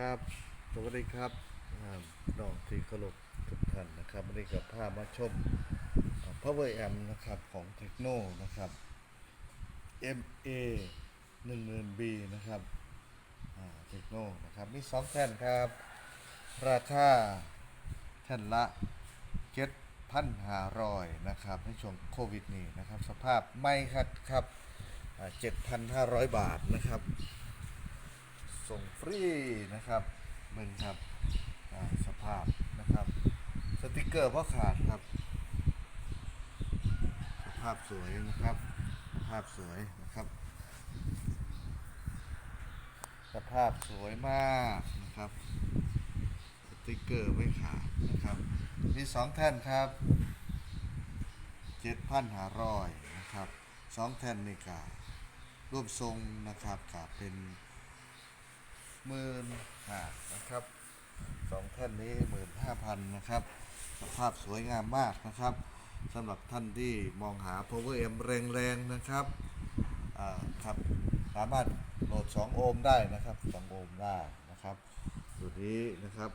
ครับ สวัสดีครับน้องที่เคารพทุกท่านนะครับวันนี้กับพาพมาชม Power Amp นะครับของเทคโนนะครับ MA 1,000B นะครับเทคโนนะครับ มีสองแท่นครับ ราคาแท่นละ 7,500นะครับ ในช่วงโควิดนี้นะครับ สภาพไม่ครับครับ7,500 บาทนะครับ ส่งฟรีนะครับเบิ่งครับสภาพนะครับ สติกเกอร์พ่อขาดครับ สภาพสวยนะครับ สภาพสวยนะครับ สภาพสวยมากนะครับ สติกเกอร์ไม่ขาดนะครับ มีสองแท่นครับเจ็ดพันหาร้อยนะครับสองแท่นนี่การ่วมทรงนะครับกาเป็น หมื่นห้านะครับสองแท่นนี้หมื่นห้าพันนะครับ สภาพสวยงามมากนะครับสำหรับท่านที่มองหา power m แรงๆนะครับครับสามารถโหลด 2 โอห์มได้นะครับ 2 โอห์มได้นะครับตัวนี้นะครับ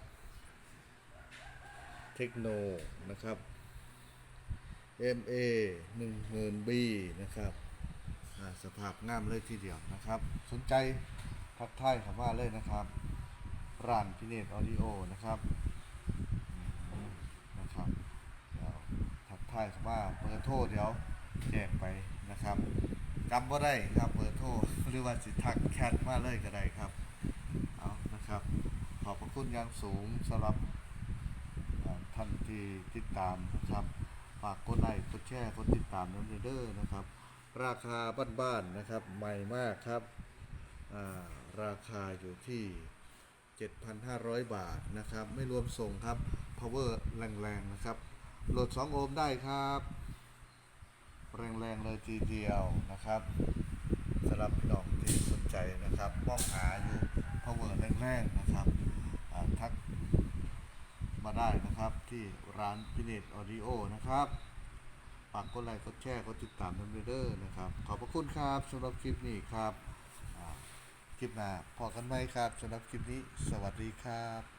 เทคโนนะครับ MA 10,000 B นะครับสภาพงามเลยทีเดียวนะครับ สนใจ ทักทายคำว่าเลยนะครับร้านพิเนตออดิโอนะครับนะครับแล้วทักทายคำว่าเบอร์โทรเดี๋ยวแจ้งไปนะครับจำว่าได้ครับเบอร์โทรหรือว่าสิทักแคทมาเลยก็ได้ครับเอานะครับ ขอบพระคุณอย่างสูงสำหรับท่านที่ติดตามนะครับฝากกดไลค์กดแชร์กดติดตามน้ำเด้อนะครับ ราคาบ้านๆนะครับใหม่มากครับอ่า ราคาอยู่ที่ 7,500 บาทนะครับ ไม่รวมส่งครับ power แรงๆนะครับ โหลด 2 โอห์มได้ครับ แรงๆเลยทีเดียวนะครับสำหรับพี่น้องที่สนใจนะครับมองหาอยู่ power แรงๆนะครับทักมาได้นะครับที่ร้านพิเนตออดิโอนะครับฝากกดไลค์กดแชร์กดติดตามน้ำเด้อนะครับ ขอบพระคุณครับสำหรับคลิปนี้ครับ คลิปหน้าพอกันไหมครับสำหรับคลิปนี้ สวัสดีครับ